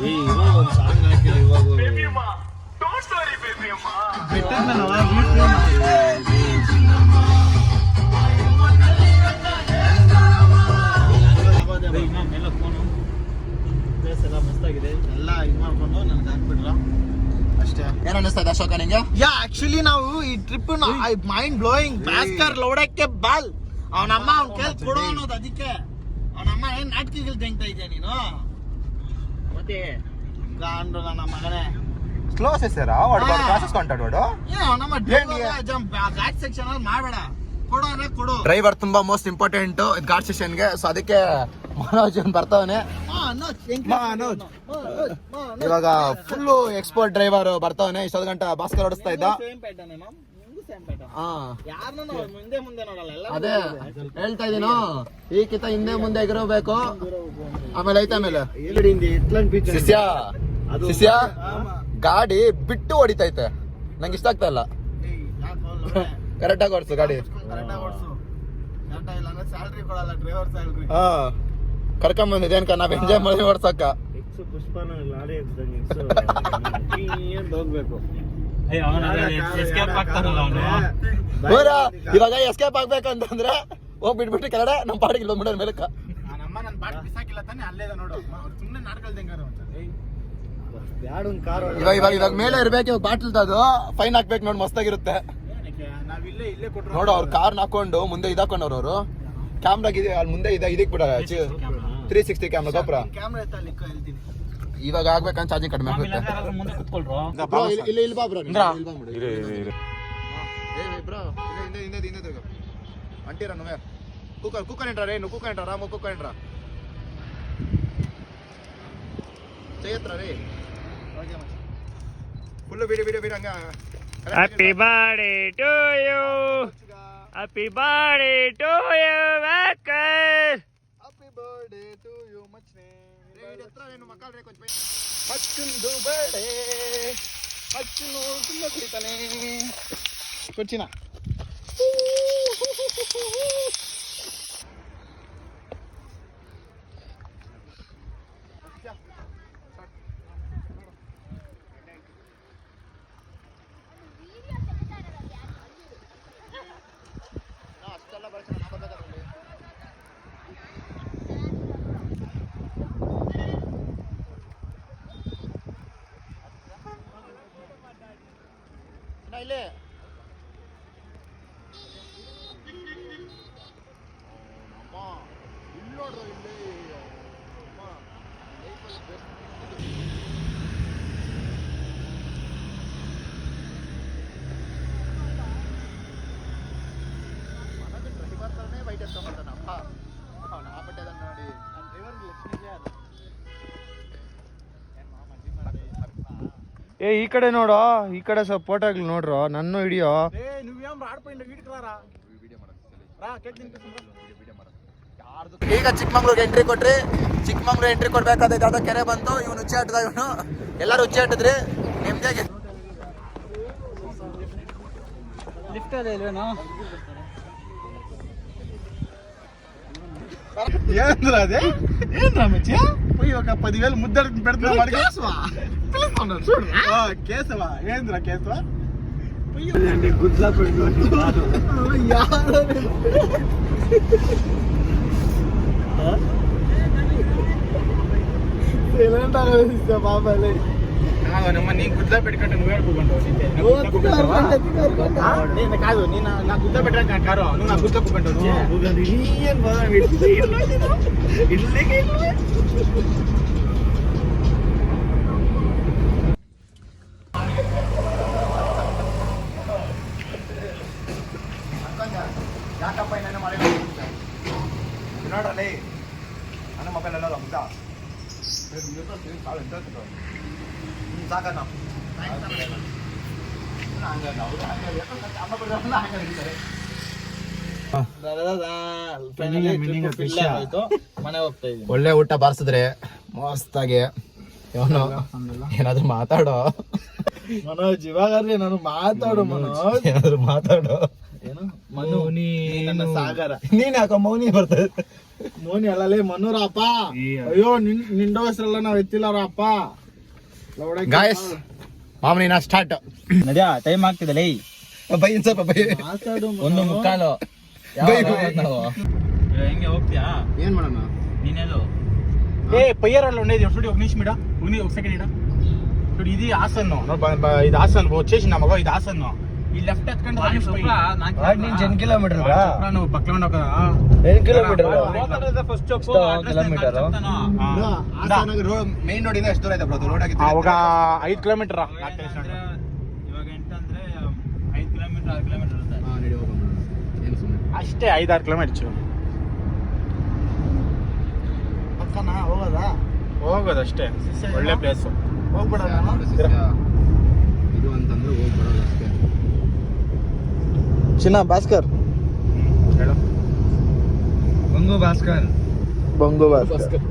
ಏ ಇವಾಗ ಒಂದು ಸಾಂಗ್ ಹಾಕಿಲ್ಲ ಇವಾಗ ಎಲ್ಲ ಇದು ಮಾಡ್ಕೊಂಡು ನನಗೆ ಹಾಕ್ಬಿಟ್ರ. ಅಷ್ಟೇ. ಏನ್ ಅನ್ನಿಸ್ತಾ ಇದೆ ಅಶೋಕ ನಿಂಗೆ? ಯಾ ಆಕ್ಚುಲಿ ನಾವು ಈ ಟ್ರಿಪ್ ಮೈಂಡ್ ಬ್ಲೋಯಿಂಗ್ ಭಾಸ್ಕರ್ ಲೋಡಕ್ಕೆ ಬಾಲ್. ಅವನಮ್ಮ ಅವ್ನ ಕೇಳಿ ಕೊಡು ಅನ್ನೋದು ಅದಕ್ಕೆ. ಅವನಮ್ಮ ಏನ್ ನಾಟಕಗಳು ತೆಗಿತಾ ಇದೆಯಾ ನೀನು? ಸ್ಲೋ ಸೇರಾ ವಾಡು ಹಾ. ಕ್ಲಾಸಸ್ ಕಾಂಟಾಕ್ಟ್ ವಾಡು ಏ ಅವನಮ್ಮ ಜಂಪ್ ಘಾಟ್ ಸೆಕ್ಷನ್ ಅಲ್ಲಿ ಮಾಡಬೇಡ. ಕೊಡು ಅಂದ್ರೆ ಕೊಡು. ಡ್ರೈವರ್ ತುಂಬಾ ಮೋಸ್ಟ್ ಇಂಪಾರ್ಟೆಂಟ್ ಘಾಟ್ ಸೆಷನ್ಗೆ ಸೊ ಅದಕ್ಕೆ ಮನೋಜ್ ಅವ್ನು ಬರ್ತಾವನೆ. ಮನೋಜ್ ಮನೋಜ್. ಇವಾಗ ಫುಲ್ ಎಕ್ಸ್ಪರ್ಟ್ ಡ್ರೈವರ್ ಬರ್ತಾವನೆ. ಇಷ್ಟೊಂದು ಗಂಟೆ ಭಾಸ್ಕರ್ ಓಡಿಸ್ತಾ ಇದ್ದ. ಅದೇ ಹೇಳ್ತಾ ಇದೀನೋ? ಈ ಕಿತ ಹಿಂದೆ ಮುಂದೆ ಎಗಿರೋಬೇಕು ಆಮೇಲೆ ಐತೆ ಆಮೇಲೆ. ಶಿಷ್ಯ ಶಿಷ್ಯ ಗಾಡಿ ಬಿಟ್ಟು ಹೊಡಿತೈತೆ. ನಂಗೆ ಇಷ್ಟ ಆಗ್ತಾ ಇಲ್ಲ. ಕರೆಕ್ಟ್ ಆಗಿ ಓಡಿಸು ಗಾಡಿ. ಕರೆಕ್ಟಾಗಿ ಓಡಿಸು. ಕರೆಕ್ಟಾಗಿ ಇಲ್ಲ ಅಂದ್ರೆ ಸ್ಯಾಲ್ರಿ ಕೊಡಲ್ಲ ಡ್ರೈವರ್ ಸ್ಯಾಲ್ರಿ ಹಾ. ಕರ್ಕೊಂಡ್ ಬಂದಿದೆ ಅನ್ಕ ನಾವ್ ಎಂಜಾಯ್ ಮಾಡಿ ಓಡ್ಸಕ್ಕ ಪುಷ್ಪನ ಲಾರಿ ಹೋಗ್ಬೇಕು? ಇವಾಗ ಎಸ್ಕೇಪ್ ಆಗ್ಬೇಕಂತಂದ್ರೆ ಹೋಗಿ ಬಿಟ್ಬಿಟ್ಟು ಕೆಳಗಡೆ ನಮ್ಮ ಪಾಡಿಗೆ ಕಿಲೋಮೀಟರ್ ಮೇಲಕ್ಕ ನಮ್ಮ ನನ್ನ ಬಾಟ್ ಬಿಸಾಕಿಲ್ಲ ತಾನೆ ಅಲ್ಲೇ ನೋಡು ಸುಮ್ಮನೆ ನಾಟಕಲ್ದಂಗಾರ ಯಾಡೊಂದು ಕಾರ್ ಇವಾಗ ಇವಾಗ ಇವಾಗ ಮೇಲೆ ಇರ್ಬೇಕು ಇವಾಗ ಬಾಟಲ್ ಅದು ಫೈನ್ ಹಾಕ್ಬೇಕು ನೋಡಿ ಮಸ್ತಾಗಿರುತ್ತೆ. ನೋಡು ಅವ್ರ ಕಾರ್ ಹಾಕೊಂಡು ಮುಂದೆ ಇದಾಕೊಂಡವ್ರು ಅವರು. ಕ್ಯಾಮ್ರಾ ಇದೆ ಅಲ್ಲಿ ಮುಂದೆ ಇದೆ ಇದಕ್ ಬಿಡ ತ್ರೀ ಸಿಕ್ಸ್ಟಿ ಕ್ಯಾಮ್ರಾ ಗೊಬ್ಬರ ಕ್ಯಾಮ್ರಾ ಇವಾಗ ಆಗ್ಬೇಕಂತ ಚಾರ್ಜಿಂಗ್ ಕಡಿಮೆ ಆಗುತ್ತೆ. ಬ್ರೋ ಇಲ್ಲಿ ಇಲ್ಲಿ ಬಾ ಬ್ರೋ ಎಂಟ್ರ ರಾಮ ಕೂಕರ್ ಚೈತ್ರ ಫುಲ್ಲು ಬಿಡಿ ಬಿಡಿ ಬಿಡಿ ಹಂಗ. Happy birthday to you happy birthday to you welcome ಮತ್ತೊಂದು ಬಳೆ ಮತ್ತೊಂದು ತುಂಬ ಕುಡಿತಾನೆ. ಕೊಚ್ಚಿನ ile ಏ ಈ ಕಡೆ ನೋಡು ಈ ಕಡೆ ಸ್ವಲ್ಪ ಫೋಟೋಗಳು ನೋಡ್ರು ನನ್ನ ಹಿಡಿಯೋ ಏ నువ్వేం రాడిపోయిండు వీడికి రారా రా కేక్ తినిపిస్తుందా ಈಗ ಚಿಕ್ಕಮಂಗ್ಳೂರ್ಗೆ ಎಂಟ್ರಿ ಕೊಟ್ರಿ ಚಿಕ್ಕಮಂಗ್ಳೂರ್ ಎಂಟ್ರಿ ಕೊಡ್ಬೇಕಾದ್ರೆ ಯಾವ್ದೋ ಕೆರೆ ಬಂತು ಇವನು ಹುಚ್ಚೆ ಆಟದ ಇವನು ಎಲ್ಲರೂ ಹುಚ್ಚೆ ಆಟಿದ್ರಿ ನಿಮ್ದಾಗೆ ಲಿಫ್ಟ್ ಅದೇ ಇಲ್ವೇನೋ ఏంద్రా అదే ఏంద్రా మచ్చి పోయి ఒక పదివేలు ముద్దడు పెడుతున్నా వాడికి పిలుస్తున్నాడు చూడు. కేశవా ఏంద్రా కేశవా? అంటే గుడ్లా పెట్టుకోండి ఎలాంటి ఆలోచిస్తా బాబాయ్? నీకు గుద్దా పెట్టుకుంటే నువ్వే అనుకుంటావు కాదు నేను నా గుద్దా పెట్టడానికి కారు నువ్వు నా గుద్దా పెట్టుకుంటావు ನೋಡ್ರಲ್ಲಿ ನನ್ನ ಮೊಬೈಲ್ ಎಲ್ಲ ಮುಗ್ದ ಸಾಕಣ್ಣ ಒಳ್ಳೆ ಊಟ ಬಾರಿಸಿದ್ರೆ ಮಸ್ತಾಗಿ ಅವನು ಏನಾದ್ರು ಮಾತಾಡೋ ಮನೋಜ್ ಇವಾಗ ನಾನು ಮಾತಾಡು ಮನೋಜ್ ಏನಾದ್ರು ಮಾತಾಡೋ ಏನು ಮನು ನನ್ನ ಸಾಗರ ನೀನ್ ಯಾಕೋ ಮೌನಿ ಬರ್ತದೆ ಮೋನಿ ಅಲ್ಲಲೇ ಮನುರಪ್ಪ ಅಯ್ಯೋ ನಿನ್ ನಿಂಡ ಹೆಸರೆಲ್ಲ ನಾವ್ ಎತ್ತಿಲ್ಲರಪ್ಪ ಗಾಯಸ್ ಮಾಮನಿನ ಸ್ಟಾರ್ಟ್ ನದ್ಯಾ ಟೈಮ್ ಆಗ್ತಿದೆ ಲೈ ಬೈ ಸ್ವಲ್ಪ ಬೈ ಒಂದು ಮುಕ್ಕಾಲು ಬೈ, ಬೈ. ಹೆಂಗೆ ಹೋಗ್ತೀಯಾ ಏನ್ ಮಾಡೋಣ ನೀನೆಲ್ಲೋ ఏ పొయ్యారాళ్ళు ఉండేది చూడు ఒక నిమిషం ఇడా ఉంది ఒక సెకండ్ ఇడా చూడు ఇది ఆసన్ ఇది ఆసన్ వచ్చేసింది మగ ఇది ఆసన్ ಈ ಲೆಫ್ಟ್ ಎತ್ಕೊಂಡು ನಾನು ಸ್ವಲ್ಪ ಆಡ್ ನೀನ್ ಜನ್ ಕಿಲೋಮೀಟರ್ ನಾನು ಬಕ್ಲಮಂಡ ಏನ್ ಕಿಲೋಮೀಟರ್ ಫಸ್ಟ್ ಕಿಲೋಮೀಟರ್ ಮೇನ್ ರೋಡಿಂದ ಎಷ್ಟು ದೂರ ಐತೆ ಬ್ರೋ ರೋಡ್ ಆಗಿತ್ತು. ಅವಾಗ ಐದು ಕಿಲೋಮೀಟರ್ ಇವಾಗ ಎಂತಂದ್ರೆ ಐದು ಕಿಲೋಮೀಟರ್ ಆರು ಕಿಲೋಮೀಟರ್ ಅಷ್ಟೇ ಐದಾರು ಕಿಲೋಮೀಟರ್ ಪಕ್ಕನ? ಹೋಗೋದಾ? ಅಷ್ಟೇ. ಒಳ್ಳೆ ಪ್ಲೇಸು ಹೋಗ್ಬಿಡೋಣ ಇದು ಅಂತಂದ್ರೆ ಹೋಗ್ಬಿಡೋದು ಚಿನ್ನ ಭಾಸ್ಕರ್ ಹೇಳು ಬಂಗು ಭಾಸ್ಕರ್ ಬೊಂಗು ಭಾಸ್ಕರ್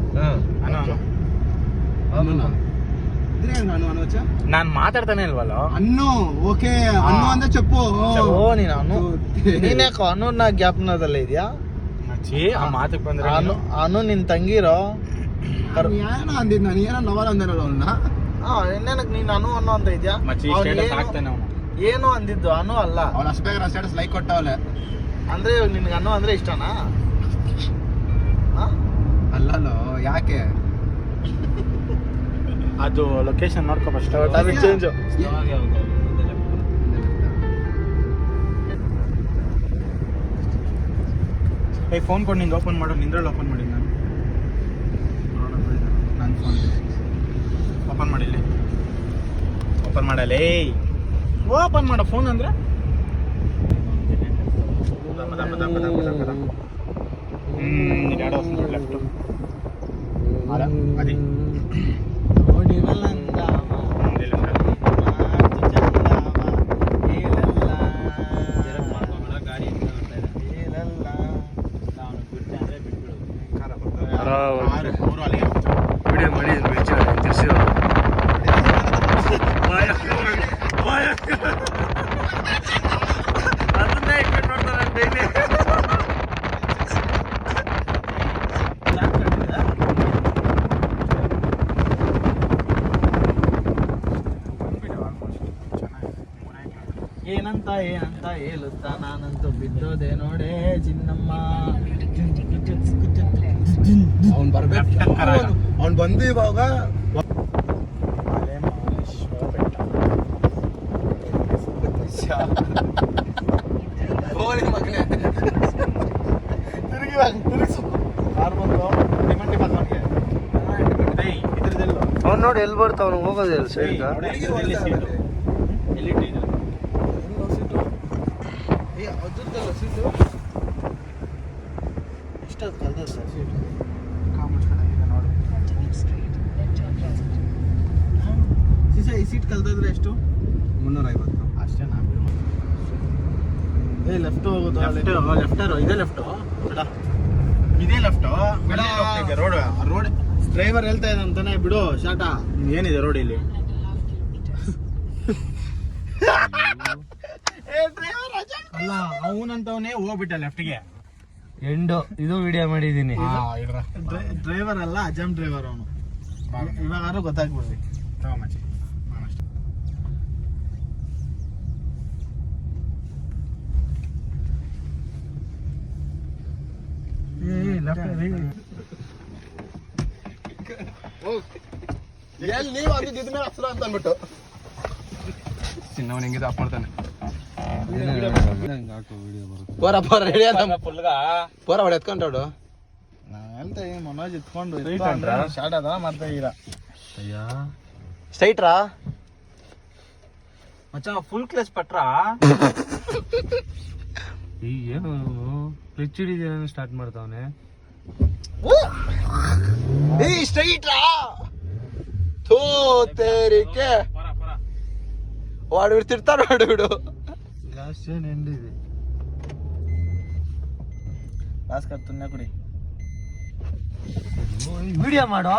ಇದ್ರೆ ನಾನು అనవచ్చా ನಾನು ಮಾತಾಡ್ತಾನೆ ಇಲ್ವಲ್ಲ అన్ను ఓకే అన్ను అందే చెప్పు ಓ ನೀನು ಅನು ನೀನ್ ಯಾಕೋ ಅನು ನಾ ಜ್ಞಾಪನದಲ್ಲೇ ಇದೆಯಾ ಮಚ್ಚಿ ಆ ಮಾತಕ್ಕೆ ಬಂದ್ರೆ ಅನು ಅನು ನಿನ್ ತಂಗಿರೋ ಏನೋ ಅಂದಿದ್ ನಾನು ಏನೋ ನವಲ್ ಅಂದೇನಲ್ಲ ಅವನ್ನ ಹಾ ಇನ್ನೇನಕ್ ನೀನ್ ಅನು ಅನು ಅಂತ ಇದ್ಯಾ ಮಚ್ಚಿ ಅವ್ನ್ ಸ್ಟೇಟಸ್ ಏನು- ಹಾಕ್ತಾನೆ ಅವನು ಏನು ಅಂದಿದ್ದು ಅನು ಅಲ್ಲ. ಅವ್ನು ಅಷ್ಟೇ ಬೇಗ ಸ್ಟೇಟಸ್ ಲೈಕ್ ಕೊಟ್ಟವಲೆ ಅಂದ್ರೆ ನಿನ್ಗೆ ಅನು ಅಂದ್ರೆ ಇಷ್ಟನಾ? ಹಾ? ಅಲ್ಲಲ್ಲೋ ಯಾಕೆ? ಅದು ಲೊಕೇಶನ್ ನೋಡ್ಕೊ ಫಸ್ಟ್ ಚೇಂಜ್. ಏ ಫೋನ್ ಕೊಡು ನಿಂದು ಓಪನ್ ಮಾಡು ನಿಂದ್ರಲ್ಲಿ ಓಪನ್ ಮಾಡಿ ನಾನು. ನನ್ನ ಫೋನ್ ಓಪನ್ ಮಾಡಿಲ್ಲ. ಓಪನ್ ಮಾಡಲೇ ಓಪನ್ ಮಾಡೋ ಫೋನ್ ಅಂದ್ರೆ ಹ್ಮ್ ಎರಡು ವರ್ಷ ಲೆಫ್ಟ್ ಅದ ಅದೇ ನೋಡಿ ಮಲ್ಲಂದಾವ, ಮಾತು ಚಂದಾವ, ಏಲಲ್ಲ, ಏಲಲ್ಲ. ವಿಡಿಯೋ ಮಾಡಿ ಏನಂತ ಏನಂತ ಹೇಳುತ್ತ ನಾನಂತೂ ಬಿದ್ದೋದೆ ನೋಡೆ ಚಿನ್ನಮ್ಮ. ಅವ್ನು ಬರ್ಬೇಕು. ಅವ್ನು ಬಂದು ಇವಾಗ ಅವ್ನು ನೋಡಿ ಎಲ್ಲಿ ಬರ್ತಾವ್ ಹೋಗೋದು ಎಲ್ಲಿ ಸೈಡ್ ಏ ಅದ್ರದ್ದಲ್ಲ ಸೀಟು ಕಲ್ದ ಸರ್. ಈ ಸೀಟ್ ಕಲ್ತಿದ್ರೆ ಎಷ್ಟು? ಮುನ್ನೂರ ಐವತ್ತು ಅಷ್ಟೇ ನಾ ಏ ಲೆಫ್ಟ್ ಹೋಗೋದು ಲೆಫ್ಟರ್ ಇದೇ ಲೆಫ್ಟ್ ಇದೇ ಲೆಫ್ಟ್ ರೋಡ್. ರೋಡ್ ಡ್ರೈವರ್ ಹೇಳ್ತಾ ಇದ್ದಂತಾನೆ ಬಿಡು ಶಾಟ ಏನಿದೆ ರೋಡ್ ಇಲ್ಲಿ? ಅಲ್ಲ ಅವನಂತವನೇ ಹೋಗ್ಬಿಟ್ಟ ಲೆಫ್ಟ್ಗೆ ಎಂಡು ಇದು ವಿಡಿಯೋ ಮಾಡಿದ್ದೀನಿ. ಡ್ರೈವರ್ ಅಲ್ಲ ಅಜಮ್ ಡ್ರೈವರ್ ಅವನು. ಇವಾಗಾದ್ರೂ ಗೊತ್ತಾಗ್ಬಿಡ್ರಿ. ತಗೊಂಬಚ್ಚಿ ಎಲ್ಲಿ ನೀವು ಅಂದಿದ್ದ ಅಂತ ಅಂದ್ಬಿಟ್ಟು. ಚಿನ್ನವನ್ ಹೆಂಗಿದೆ ಆಫ್ ಮಾಡ್ತಾನೆ ಪೋರ ಪೋರ ರೆಡಿ ಅಂತ ಫುಲ್ಗ ಪೋರ ಹೊಡೆ ಎತ್ಕೊಂಡೋಡು ನಾ ಹೇಳ್ತಾ ಇದೀನಿ ಮನೋಜ್ ಇತ್ಕೊಂಡು? ಶಾರ್ಟ್ ಅದ ಮಾಡ್ತಾ ಅಯ್ಯ. ಸ್ಟ್ರೈಟ್ರಾ ಮಚ್ಚ ಫುಲ್ ಕ್ಲೇಸ್ ಪಟ್ರಾ? ಏನು ಕ್ಲಿಚ್ ಹಿಡಿದೇನು ಸ್ಟಾರ್ಟ್ ಮಾಡ್ತಾವನೆ? ಏ ಸ್ಟ್ರೈಟ್ರಾ ಥೂ ತೇರಿಕೆ. ಪರ ಪರ. ಬಿಡು ಲಾಸ್ಟ್ ಭಾಸ್ಕರ್ ತುನ್ಯ ಕುಡಿ. ವಿಡಿಯೋ ಮಾಡೋ?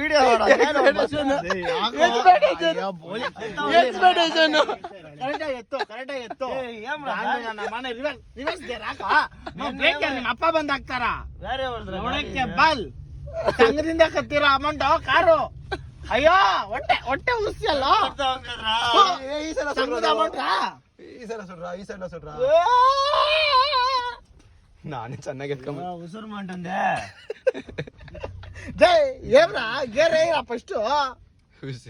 ವಿಡಿಯೋ ಮಾಡೋ? ಅಪ್ಪ ಬಂದಾಗ್ತಾರ ನೋಡಕ್ಕೆ ಬಾಲ್. ಸಂಘದಿಂದ ಕತ್ತಿರೋ ಅಮೌಂಟ್ ಕಾರು. ಅಯ್ಯೋ ಹೊಟ್ಟೆ ಹೊಟ್ಟೆ ಉಳಿಸ್ಯಲ್ಲ ಏ, ಈ ಸಲ ಅಮೌಂಟ್ ಈ ಸಲ ಸುಡ್ರ ಈ ಸಲ ಸುಡ್ರ ನಾನೇ ಚೆನ್ನಾಗಿ ಎತ್ಕೊಂಬ ಉಸಿರು ಮಂಟಂದೆ ಜೈ ಏವ್ರ ಗೇರೆ ಏರ ಫಸ್ಟ್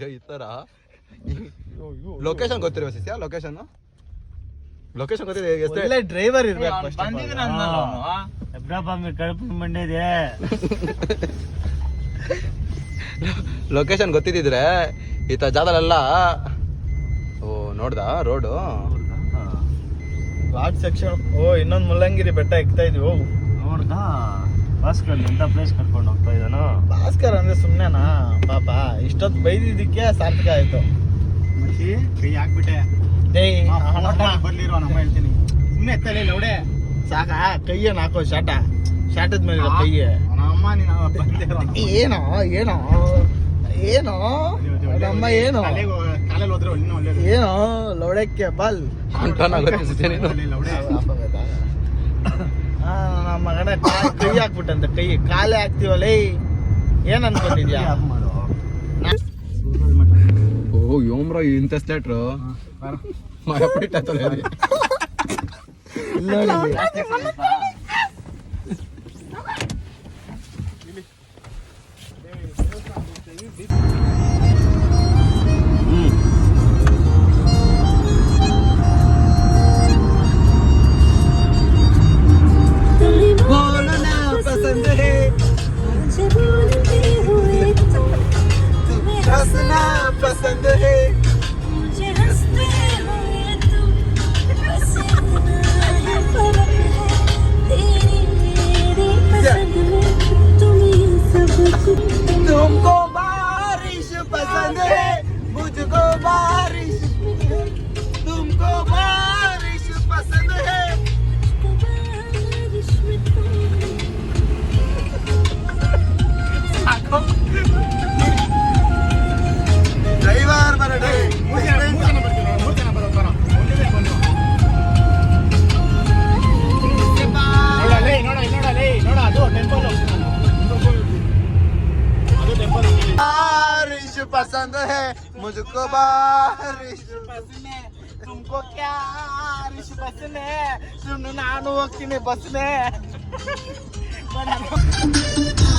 ಈ ತರ? ಲೊಕೇಶನ್ ಗೊತ್ತಿರುವ ಸಿಸ್ಯ ಲೊಕೇಶನ್ ಲೊಕೇಶನ್ ಗೊತ್ತಿದೆ ಎಷ್ಟು ಒಳ್ಳೆ ಡ್ರೈವರ್ ಇರ್ಬೇಕು ಫಸ್ಟ್. ಬಂದಿದ್ದೀನಿ ಅವ್ನು. ಎಬ್ರಪ್ಪ ಮೀ ಕಡುಪು ಮಂಡಿದೆ ಲೊಕೇಶನ್ ಗೊತ್ತಿದ್ದಿದ್ರೆ ಈತ ಜಾಗದಲ್ಲೆಲ್ಲ ಓ ನೋಡ್ದ ರೋಡು? ಸೆಕ್ಷನ್ ಓ ಇನ್ನೊಂದ್ ಮುಲ್ಲಂಗಿರಿ ಬೆಟ್ಟ ಎಕ್ತಾ ಇದ್ವಿ. ಹೋಗು ನೋಡ್ದಾ? ಭಾಸ್ಕರ್ ಎಂತ ಪ್ಲೇಸ್ ಕರ್ಕೊಂಡು ಹೋಗ್ತಾ ಇದ್ದಾನೋ? ಭಾಸ್ಕರ್ ಅಂದ್ರೆ ಸುಮ್ಮನೆನಾ ಪಾಪ ಇಷ್ಟೊತ್ತು ಬೈದಿದ್ದಕ್ಕೆ ಸಾರ್ಥಕ ಆಯ್ತು. ಮಸಿ ಕೈ ಹಾಕ್ಬಿಟ್ಟೆ. ಡೇಯ್ ಬರ್ಲಿರೋ ನಮ್ಮ ಹೇಳ್ತೀನಿ. ಸುಮ್ಮನೆ ತಲೆ ಲೌಡೆ ಸಾಕ? ಕೈಯನ್ನು ಹಾಕೋ ಶಾಟ ಶಾಟದ ಮೇಲೆ ಇರೋ ಕೈ ಅವನ ಅಮ್ಮ ಏನೋ ಏನೋ ಏನೋ ಅಮ್ಮ ಏನೋ. ಏನೋ ಲೌಡಕ್ಕೆ ಬಲ್. ನಮ್ಮ ಮಗನ ಕೈ ಹಾಕ್ಬಿಟ್ಟಂತೆ ಕೈ. ಕಾಲೆ ಹಾಕ್ತೀವಲ್ಲ ಏನ್ ಅನ್ಕೊಂಡಿದ್ಯಾ? ಓ ಯೋಮ್ರ ಇಂಥ ಸ್ಲೇಟ್ರು ಮರಪಿಟ್ಟ ನೋಡಿ मुझको बारिश। बस तुमको क्या बारिश? बस सुन नानू की बस